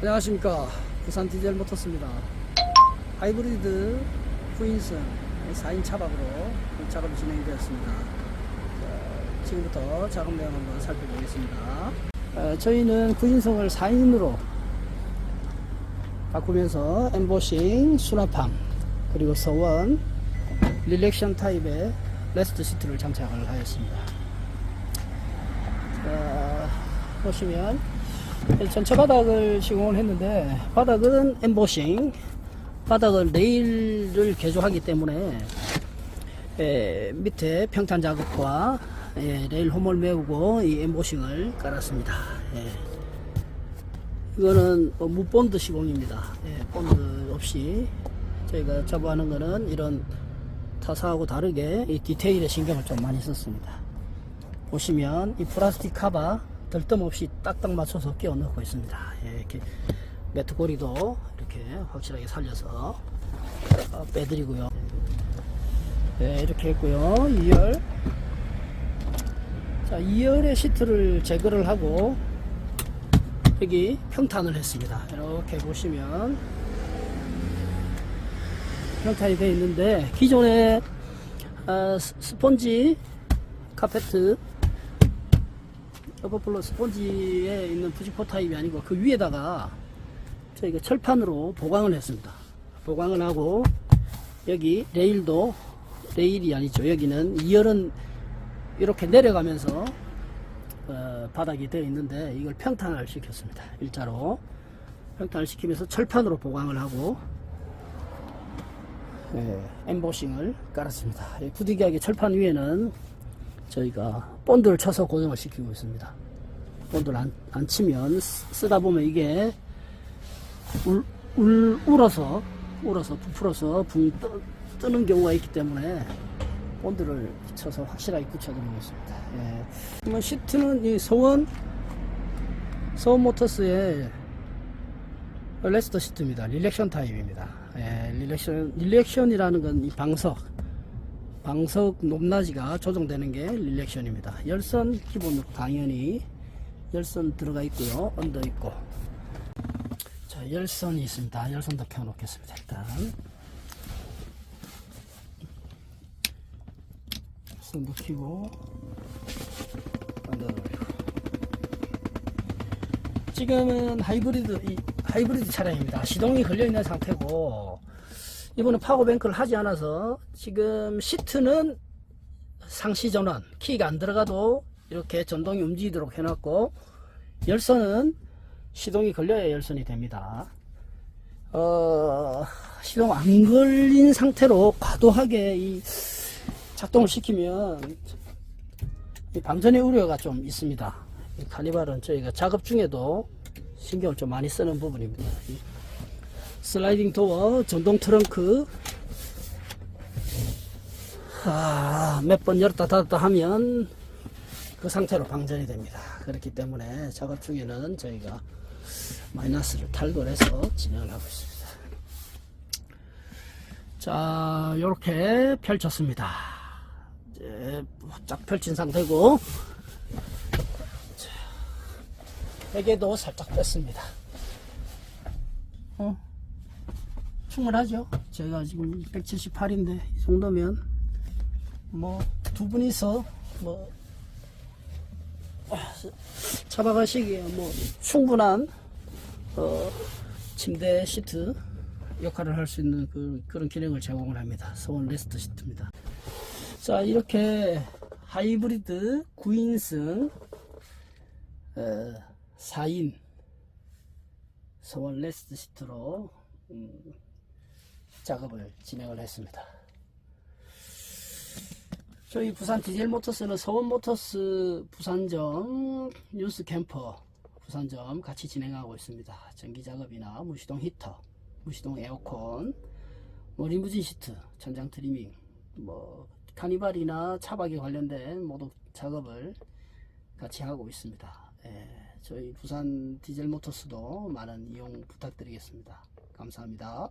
안녕하십니까. 부산 디젤 모터스입니다. 하이브리드 후인승 4인 차박으로 작업이 진행되었습니다. 자, 지금부터 작업 내용 한번 살펴보겠습니다. 어, 저희는 구인성을 4인으로 바꾸면서 엠보싱, 수납함 그리고 서원 릴렉션 타입의 레스트 시트를 장착을 하였습니다. 자, 보시면 전체 바닥을 시공을 했는데 바닥은 엠보싱 바닥은 레일을 개조하기 때문에 에, 밑에 평탄 작업과 예, 레일 홈을 메우고 이 엠보싱을 깔았습니다. 예. 이거는 뭐 무본드 시공입니다. 예, 본드 없이 저희가 작업하는 거는 이런 타사하고 다르게 이 디테일에 신경을 좀 많이 썼습니다. 보시면 이 플라스틱 카바 들뜸 없이 딱딱 맞춰서 끼워 넣고 있습니다. 예, 이렇게 매트 고리도 이렇게 확실하게 살려서 어, 빼드리고요. 예, 이렇게 했고요. 2열. 자, 2열의 시트를 제거를 하고 여기 평탄을 했습니다. 이렇게 보시면 평탄이 되어 있는데 기존에 어, 스- 스펀지 카페트 어버플러 스펀지에 있는 부직포 타입이 아니고 그 위에다가 저희가 철판으로 보강을 했습니다. 보강을 하고 여기 레일도 레일이 아니죠. 여기는 2열은 이렇게 내려가면서 어, 바닥이 되어 있는데 이걸 평탄을 시켰습니다. 일자로 평탄을 시키면서 철판으로 보강을 하고 예, 엠보싱을 깔았습니다. 이 부득이하게 철판 위에는 저희가 본드를 쳐서 고정을 시키고 있습니다. 본드를 안, 안 치면 쓰- 쓰다 보면 이게 울, 울, 울어서 울어서 부풀어서 붕 떠, 뜨는 경우가 있기 때문에 본드를 쳐서 확실하게 붙여드리고 있습니다. 예. 시트는 이 소원 소원 모터스의 레스터 시트입니다. 릴렉션 타입입니다. 예, 릴렉션 릴렉션이라는 건 이 방석 방석 높낮이가 조정되는 게 릴렉션입니다. 열선 기본으로 당연히 열선 들어가 있고요. 언더 있고. 자, 열선이 있습니다. 열선도 켜 놓겠습니다. 일단. 열선도 켜고 언더도 올리고. 지금은 하이브리드 이 하이브리드 차량입니다. 시동이 걸려 있는 상태고 이번에 파워뱅크를 하지 않아서 지금 시트는 상시 전원 키가 안 들어가도 이렇게 전동이 움직이도록 해놨고 열선은 시동이 걸려야 열선이 됩니다. 어, 시동 안 걸린 상태로 과도하게 이 작동을 시키면 이 방전의 우려가 좀 있습니다. 이 카니발은 저희가 작업 중에도 신경을 좀 많이 쓰는 부분입니다. 이 슬라이딩 도어, 전동 트렁크. 아, 몇 번 열었다 닫았다 하면 그 상태로 방전이 됩니다. 그렇기 때문에 작업 중에는 저희가 마이너스를 탈거해서 진행을 하고 있습니다. 자, 이렇게 펼쳤습니다. 이제 쫙 펼친 상태고, 자, 베개도 살짝 뺐습니다. 어? 충분하죠. 제가 지금 178인데 이 정도면 뭐 두 분이서 뭐 아, 잡아가시기에 뭐 충분한 어, 침대 시트 역할을 할 수 있는 그, 그런 기능을 제공을 합니다. 서원 레스트 시트입니다. 자 이렇게 하이브리드 9인승 어, 4인 서원 레스트 시트로 음, 작업을 진행을 했습니다. 저희 부산 디젤 모터스는 서원 모터스 부산점 뉴스 캠퍼 부산점 같이 진행하고 있습니다. 전기 작업이나 무시동 히터, 무시동 에어컨, 뭐 리무진 시트, 천장 트리밍, 뭐 카니발이나 차박에 관련된 모두 작업을 같이 하고 있습니다. 예, 저희 부산 디젤 모터스도 많은 이용 부탁드리겠습니다. 감사합니다.